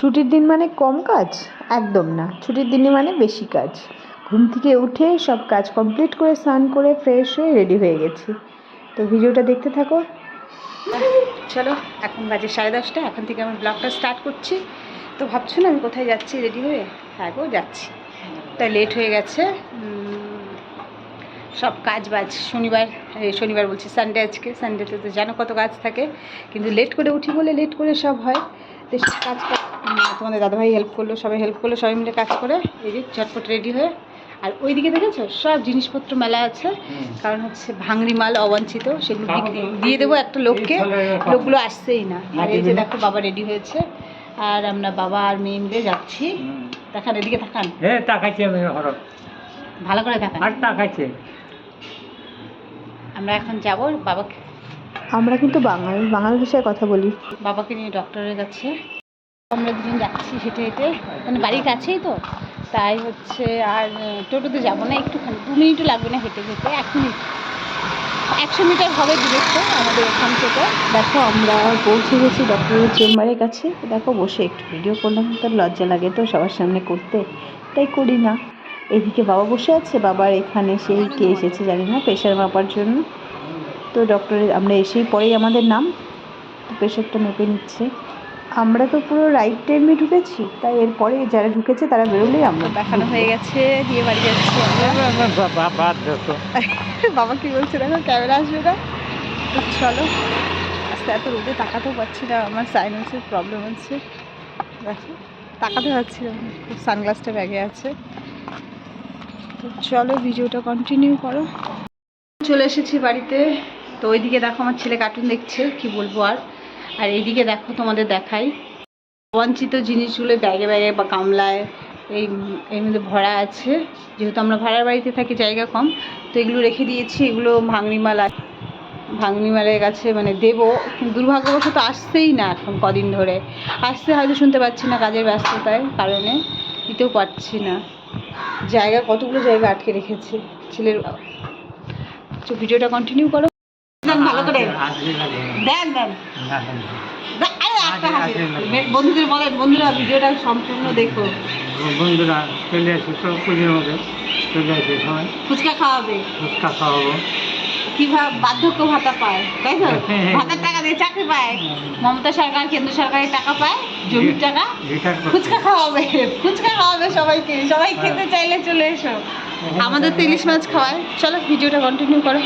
ছুটির দিন মানে কম কাজ? একদম না। ছুটির দিনে মানে বেশি কাজ। ঘুম থেকে উঠে সব কাজ কমপ্লিট করে স্নান করে ফ্রেশ হয়ে রেডি হয়ে গেছি। তো ভিডিওটা দেখতে থাকো। চলো, এখন বাজে সাড়ে দশটা। এখন থেকে আমি ব্লগটা স্টার্ট করছি। তো ভাবছ না আমি কোথায় যাচ্ছি রেডি হয়ে? হ্যাঁ গো, যাচ্ছি। তাই লেট হয়ে গেছে। সব কাজ বাজ শনিবার শনিবার বলছি সানডে আজকে। সানডেতে তো জানো কত কাজ থাকে। কিন্তু লেট করে উঠি বলে লেট করে সব হয়। তো কাজ কর- তোমাদের দাদাভাই হেল্প করল সবাই হেল্প করল সবাই মিলে কাজ করে এই যে ঝটপট রেডি হয়ে। আর ওই দিকে দেখেছ? সব জিনিসপত্র মেলা আছে। কারণ হচ্ছে ভাঙড়ি মাল অবাঞ্ছিত সেগুলো দিয়ে দেবো একটা লোককে। লোকগুলো আসছেই না। আর এই যে দেখো বাবা রেডি হয়েছে। আর আমরা বাবা আর মেয়ে মিলে যাচ্ছি। দেখান এদিকে দেখান। হ্যাঁ তাকাইছে আমি ভালো করে দেখান। আর তাকাইছে। আমরা এখন যাব বাবাকে আমরা কিন্তু বাঙাল বাঙালি ভাষায় কথা বলি। বাবাকে নিয়ে ডক্টরের কাছে। আমরা দুজন যাচ্ছি হেঁটে হেঁটে। মানে বাড়ির কাছেই তো। তাই হচ্ছে আর টোটোতে যাব না একটুখানি। দু মিনিটও লাগবে না হেঁটে হেঁটে। এক মিনিট। একশো মিটার হবে দূরত্ব আমাদের এখান থেকে। দেখো আমরা পৌঁছে গেছি ডক্টরের চেম্বারের কাছে। দেখো বসে একটু ভিডিও করলাম। তার লজ্জা লাগে তো সবার সামনে করতে। তাই করি না। এদিকে বাবা বসে আছে। বাবার এখানে সেই কে এসেছে জানি না প্রেশার মাপার জন্য। তো ডক্টরে আমরা এসেই পরেই আমাদের নাম, তো প্রেশারটা মেপে নিচ্ছে। আমরা তো পুরো রাইট টাইমে ঢুকেছি, তাই এরপরে যারা ঢুকেছে তারা বেরোলেই আমরা। দেখানো হয়ে গেছে, দিয়ে বাড়ি যাচ্ছি বাবা কি বলছে দেখো, ক্যামেরা আসবে না? চলো, আস্তে এত রোদে তাকাতেও পারছি না, আমার সাইনাসের প্রবলেম আছে তাকাতে পারছি না সানগ্লাসটা ব্যাগে আছে। তো চলো ভিডিওটা কন্টিনিউ করো। চলে এসেছি বাড়িতে। তো ওইদিকে দেখো আমার ছেলে কার্টুন দেখছে, কি বলব আর। আর এইদিকে দেখো তোমাদের দেখাই। অবাঞ্ছিত জিনিসগুলো ব্যাগে ব্যাগে বা গামলায় এই, এর মধ্যে ভরা আছে। যেহেতু আমরা ভাড়ার বাড়িতে থাকি, জায়গা কম, তো এগুলো রেখে দিয়েছি। এগুলো ভাঙনিমাল ভাঙনিমালের কাছে মানে দেবো। দুর্ভাগ্যবশত আসছেই না এখন কদিন ধরে। আসতে হয়তো শুনতে পাচ্ছি না কাজের ব্যস্ততায় কারণে, দিতেও পারছি না। জায়গা, কতগুলো জায়গা আটকে রেখেছে? ছেলের তো ভিডিওটা কন্টিনিউ করো। দেন। ভালো করে দেন দেন। আরে একটা হাসি। বন্ধুদের বলেন বন্ধুরা ভিডিওটা সম্পূর্ণ দেখো। বন্ধুরা চলে আসে তো পুজোর মধ্যে। চলে আসে সবাই। ফুচকা খাওয়াবে। ফুচকা খাওয়াবো। কীভাবে বার্ধক্য ভাতা পায় তাই তো? হ্যাঁ, হ্যাঁ। ভাতার টাকা দিয়ে চাকরি পায়। মমতা সরকার কেন্দ্র সরকারের টাকা পায় জমির টাকা। ফুচকা খাওয়াবে ফুচকা খাওয়াবে সবাইকে। সবাই খেতে চাইলে চলে এসো। আমাদের তো ইলিশ মাছ খাওয়ায়। চলো ভিডিওটা কন্টিনিউ করো।